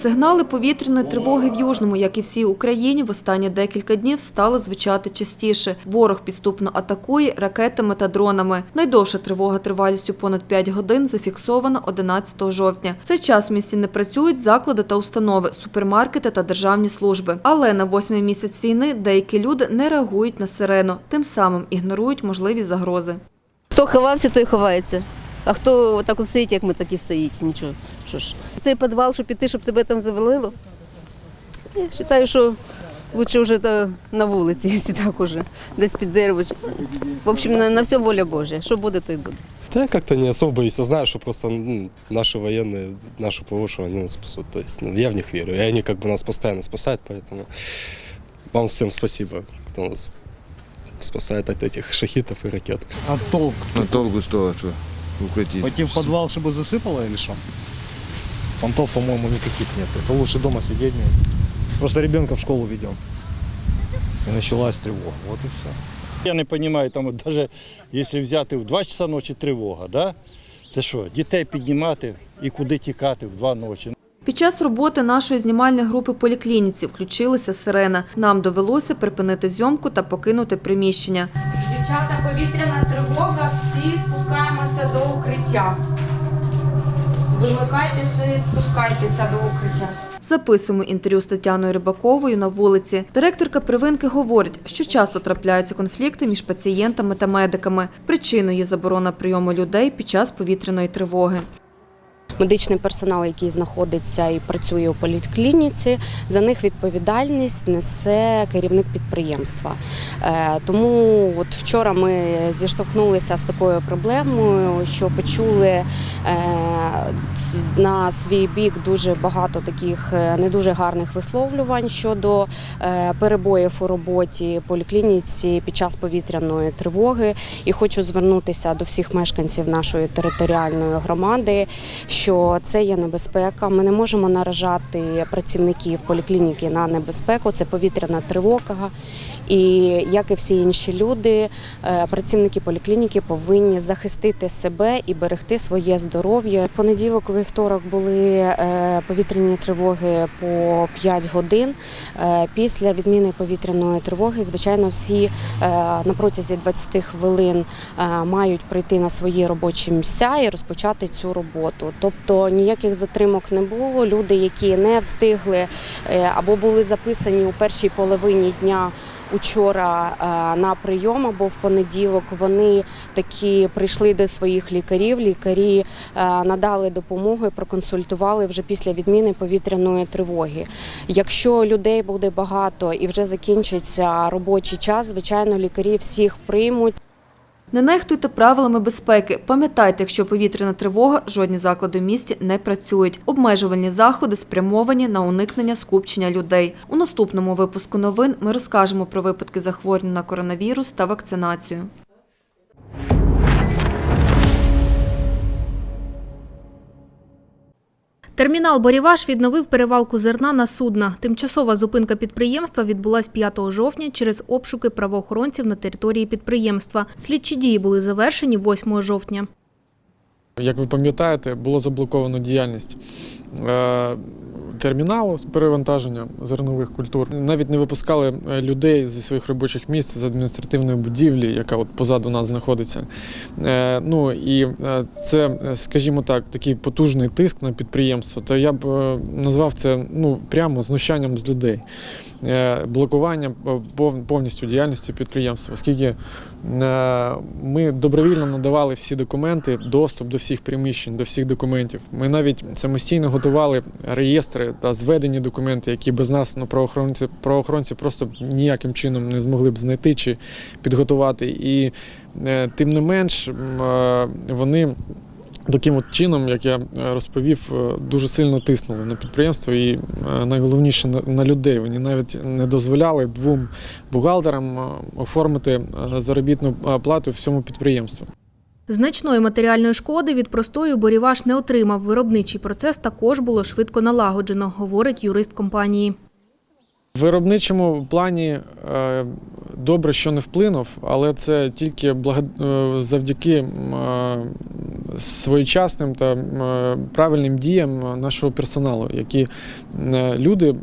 Сигнали повітряної тривоги в Южному, як і всій Україні, в останні декілька днів стали звучати частіше. Ворог підступно атакує ракетами та дронами. Найдовша тривога тривалістю понад 5 годин зафіксована 11 жовтня. Цей час в місті не працюють заклади та установи, супермаркети та державні служби. Але на восьмий місяць війни деякі люди не реагують на сирену, тим самим ігнорують можливі загрози. Хто ховався, той ховається. А хто отак от сидить, як ми так і стоїть, нічого. Що ж, в цей підвал, щоб піти, щоб тебе там завалило. Я вважаю, що лучше вже та на вулиці, якщо так уже, десь під дерево. В общем, на, на все воля Божя. Що буде, то й буде. Да я как-то не особо боюсь. Я знаю, что просто ну, наши военные, наши ПВО, что они нас спасут. То есть ну, я в них верю. И они как бы нас постоянно спасают, поэтому вам всем спасибо, кто нас спасает от этих шахитов и ракет. А толк? Ну толку з того, що в укритті. Пойти в подвал, чтобы засыпало или что? Понтов, по-моему, никаких нет. Это лучше дома сидеть. Просто ребенка в школу ведем. И началась тревога. Вот и все. Я не розумію, там от навіть якщо взяти в 2 часа ночі тривога, да? це що, дітей піднімати і куди тікати в 2 ночі? Під час роботи нашої знімальної групи поліклініці включилася сирена. Нам довелося припинити зйомку та покинути приміщення. Дівчата, повітряна тривога, всі спускаємося до укриття. Вимикайтеся і спускайтеся до укриття. Записуємо інтерв'ю з Тетяною Рибаковою на вулиці. Директорка Привинки говорить, що часто трапляються конфлікти між пацієнтами та медиками. Причиною є заборона прийому людей під час повітряної тривоги. Медичний персонал, який знаходиться і працює у поліклініці, за них відповідальність несе керівник підприємства. Е, Тому от вчора ми зіштовхнулися з такою проблемою, що почули е, на свій бік дуже багато таких е, не дуже гарних висловлювань щодо перебоїв у роботі поліклініці під час повітряної тривоги. І хочу звернутися до всіх мешканців нашої територіальної громади, що це є небезпека. Ми не можемо наражати працівників поліклініки на небезпеку. Це повітряна тривога. І як і всі інші люди, е, працівники поліклініки повинні захистити себе і берегти своє здоров'я. В понеділок вівторок були е, повітряні тривоги по 5 годин. Е, Після відміни повітряної тривоги, звичайно, всі на протязі 20 хвилин мають прийти на свої робочі місця і розпочати цю роботу. Тобто ніяких затримок не було. Люди, які не встигли е, або були записані у першій половині дня. Учора е, на прийом або в понеділок вони такі прийшли до своїх лікарів. Лікарі е, надали допомогу, проконсультували вже після відміни повітряної тривоги. Якщо людей буде багато і вже закінчиться робочий час, звичайно, лікарі всіх приймуть. Не нехтуйте правилами безпеки. Пам'ятайте, якщо повітряна тривога, жодні заклади в місті не працюють. Обмежувальні заходи спрямовані на уникнення скупчення людей. У наступному випуску новин ми розкажемо про випадки захворювання на коронавірус та вакцинацію. Термінал Боріваш відновив перевалку зерна на судна. Тимчасова зупинка підприємства відбулась 5 жовтня через обшуки правоохоронців на території підприємства. Слідчі дії були завершені 8 жовтня. Як ви пам'ятаєте, було заблоковано діяльність е, терміналу з перевантаження зернових культур. Навіть не випускали е, людей зі своїх робочих місць з адміністративної будівлі, яка от позаду нас знаходиться. Е, Ну і це, скажімо так, такий потужний тиск на підприємство. То я б назвав це ну прямо знущанням з людей. Блокування повністю діяльності підприємства, оскільки ми добровільно надавали всі документи, доступ до всіх приміщень, до всіх документів. Ми навіть самостійно готували реєстри та зведені документи, які без нас ну, правоохоронці, правоохоронці просто ніяким чином не змогли б знайти чи підготувати. І е, тим не менш е, вони. Таким от чином, як я е, розповів, дуже сильно тиснули на підприємство і найголовніше на- людей. Вони навіть не дозволяли двом бухгалтерам оформити заробітну плату всьому підприємству. Значної матеріальної шкоди від простою Боріваш не отримав. Виробничий процес також було швидко налагоджено, говорить юрист компанії. В виробничому плані е, добре, що не вплинув, але це тільки е, завдяки е, своєчасним та правильним діям нашого персоналу, які люди,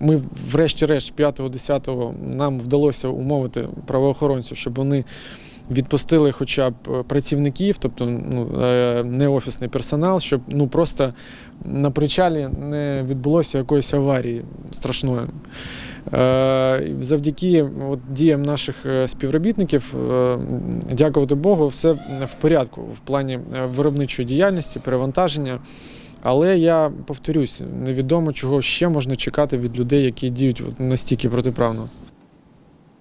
ми врешті-решт 5-10 нам вдалося умовити правоохоронців, щоб вони відпустили хоча б е, працівників, тобто ну, е, не офісний персонал, щоб ну просто на причалі не відбулося якоїсь аварії страшної. Е, Завдяки от, діям наших співробітників, дякувати Богу, все в порядку в плані виробничої діяльності, перевантаження. Але я повторюсь, невідомо чого ще можна чекати від людей, які діють настільки протиправно.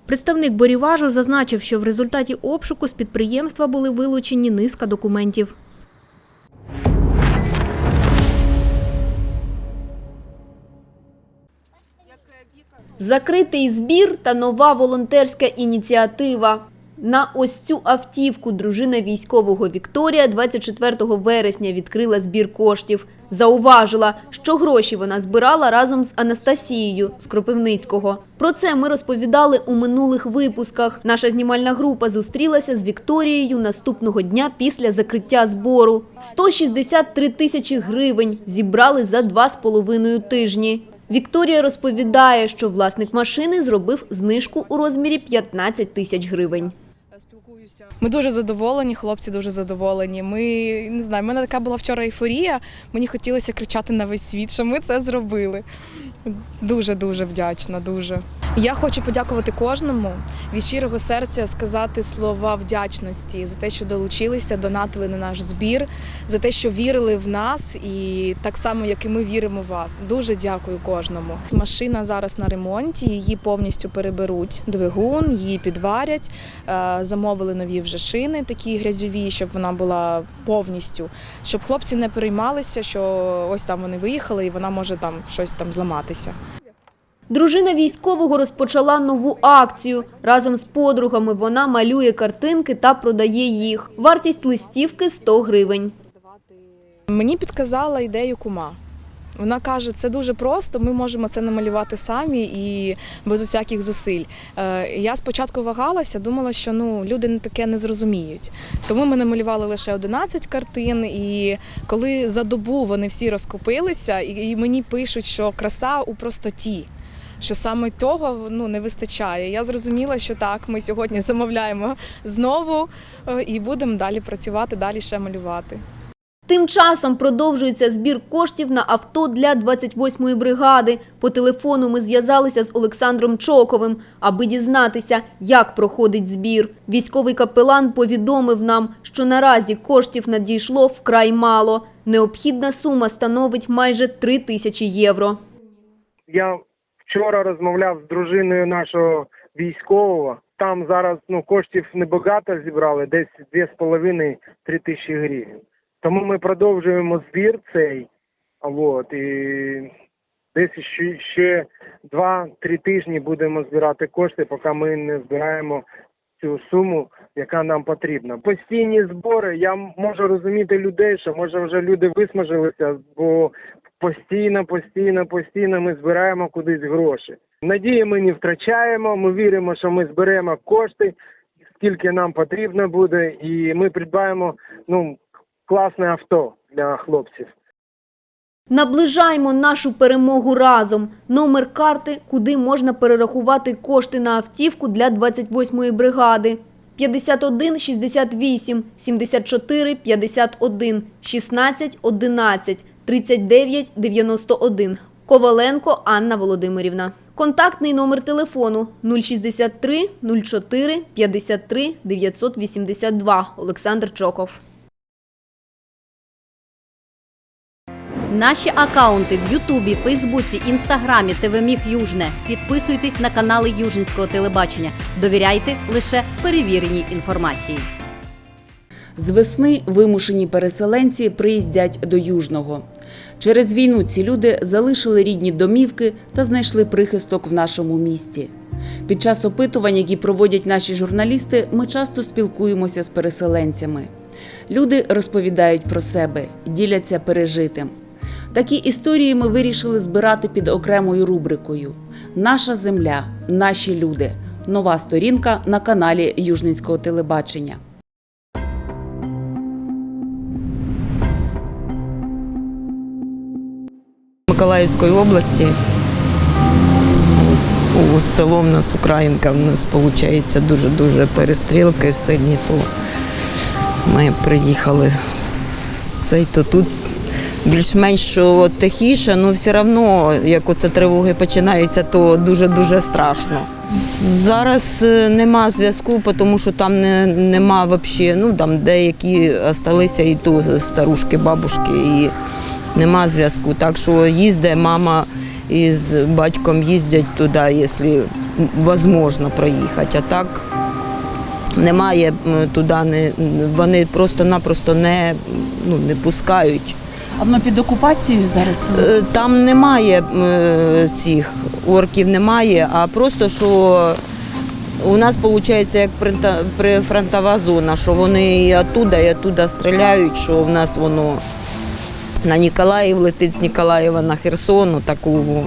Представник Боріважу зазначив, що в результаті обшуку з підприємства були вилучені низка документів. Закритий збір та нова волонтерська ініціатива. На ось цю автівку дружина військового Вікторія 24 вересня відкрила збір коштів. Зауважила, що гроші вона збирала разом з Анастасією з Кропивницького. Про це ми розповідали у минулих випусках. Наша знімальна група зустрілася з Вікторією наступного дня після закриття збору. 163 тисячі гривень зібрали за два з половиною тижні. Вікторія розповідає, що власник машини зробив знижку у розмірі 15 тисяч гривень. Ми дуже задоволені, хлопці дуже задоволені. Ми не знаю, в мене така була вчора ейфорія. Мені хотілося кричати на весь світ, що ми це зробили. Дуже дуже вдячна. Дуже я хочу подякувати кожному від щирого серця сказати слова вдячності за те, що долучилися, донатили на наш збір, за те, що вірили в нас, і так само, як і ми віримо в вас. Дуже дякую кожному. Машина зараз на ремонті, її повністю переберуть двигун, її підварять. Е, Замовили нові вже шини, такі грязьові, щоб вона була повністю, щоб хлопці не переймалися, що ось там вони виїхали і вона може там щось там зламатися. Дружина військового розпочала нову акцію. Разом з подругами вона малює картинки та продає їх. Вартість листівки – 100 гривень. Мені підказала ідею кума. Вона каже, це дуже просто, ми можемо це намалювати самі і без усяких зусиль. Е, Я спочатку вагалася, думала, що ну, люди таке не зрозуміють. Тому ми намалювали лише 11 картин, і коли за добу вони всі розкупилися, і і мені пишуть, що краса у простоті. Що саме того ну, не вистачає. Я зрозуміла, що так, ми сьогодні замовляємо знову е, і будемо далі працювати, далі ще малювати. Тим часом продовжується збір коштів на авто для 28-ї бригади. По телефону ми зв'язалися з Олександром Чоковим, аби дізнатися, як проходить збір. Військовий капелан повідомив нам, що наразі коштів надійшло вкрай мало. Необхідна сума становить майже 3 тисячі євро. Я вчора розмовляв з дружиною нашого військового. Там зараз ну коштів небагато зібрали, десь 2,5-3 тисячі гривень. Тому ми продовжуємо збір цей. От, і десь ще, ще 2-3 тижні будемо збирати кошти, поки ми не збираємо цю суму, яка нам потрібна. Постійні збори. Я можу розуміти людей, що може вже люди висмажилися, бо постійно, постійно, постійно ми збираємо кудись гроші. Надії ми не втрачаємо. Ми віримо, що ми зберемо кошти, скільки нам потрібно буде, і ми придбаємо ну класне авто для хлопців. Наближаємо нашу перемогу разом. Номер карти, куди можна перерахувати кошти на автівку для 28-ї бригади. 51 68 74 51 16 11 39 91. Коваленко Анна Володимирівна. Контактний номер телефону 063 04 53 982. Олександр Чоков. Наші акаунти в Ютубі, Фейсбуці, Інстаграмі, ТВ Южне. Підписуйтесь на канали Южницького телебачення. Довіряйте лише перевіреній інформації. З весни вимушені переселенці приїздять до Южного. Через війну ці люди залишили рідні домівки та знайшли прихисток в нашому місті. Під час опитувань, які проводять наші журналісти, ми часто спілкуємося з переселенцями. Люди розповідають про себе, діляться пережитим. Такі історії ми вирішили збирати під окремою рубрикою: Наша земля, наші люди. Нова сторінка на каналі Южненського телебачення. Миколаївської області у село в нас Українка в нас виходить дуже-дуже перестрілки сильні, то ми приїхали з цей то тут більш-менш тихіше, але все одно, як оце тривоги починаються, то дуже-дуже страшно. Зараз е, нема зв'язку, тому що там не, нема взагалі, ну там деякі залишилися і то старушки, бабушки, і нема зв'язку. Так що їздить мама із батьком їздять туди, якщо можливо проїхати. А так немає туди, вони просто-напросто не, ну, не пускають. А воно під окупацією зараз? Е, Там немає е, цих орків, немає, а просто що у нас виходить як прифронтова зона, що вони і оттуда, і оттуда стріляють, що в нас воно на Ніколаїв летить з Ніколаєва на Херсон, такого,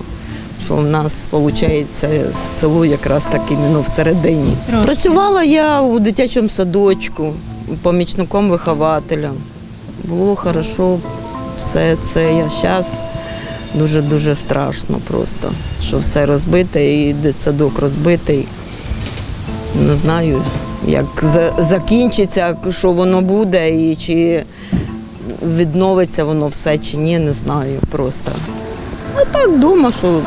що в нас виходить село якраз так іменно всередині. Працювала я у дитячому садочку, помічником вихователя. Було хорошо все це. Я зараз дуже-дуже страшно просто, що все розбите і дитсадок розбитий. Не знаю, як закінчиться, що воно буде, і чи відновиться воно все чи ні, не знаю просто. А так думаю, що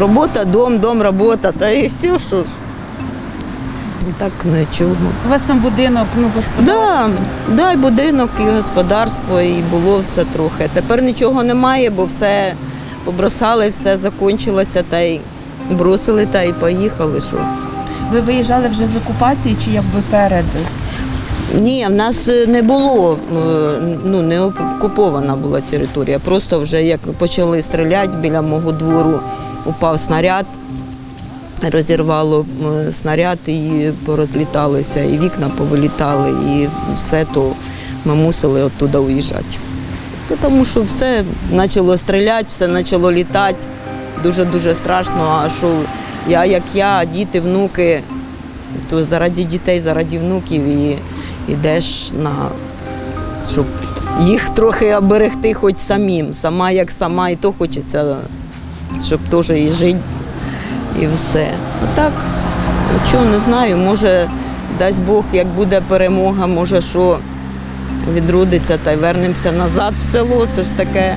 робота, дом, дом, робота, та і все, що ж. Так нічого. У вас там будинок, ну господарство. Да, да, і будинок, і господарство, і було все трохи. Тепер нічого немає, бо все побросали, все закінчилося, та й бросили, та й поїхали. Що. Ви виїжджали вже з окупації чи якби перед? Ні, в нас е, не було, е, ну не окупована була територія. Просто вже як почали стріляти біля мого двору, упав снаряд, розірвало снаряд і порозліталися, і вікна повилітали, і все то ми мусили оттуда уїжджати. Тому що все почало стріляти, все почало літати. Дуже-дуже страшно. А що я, як я, діти, внуки, то заради дітей, заради внуків і йдеш на щоб їх трохи оберегти хоч самим. Сама як сама, і то хочеться, щоб теж і жити, і все. А так, нічого не знаю, може, дасть Бог, як буде перемога, може, що відродиться та й вернемося назад в село. Це ж таке.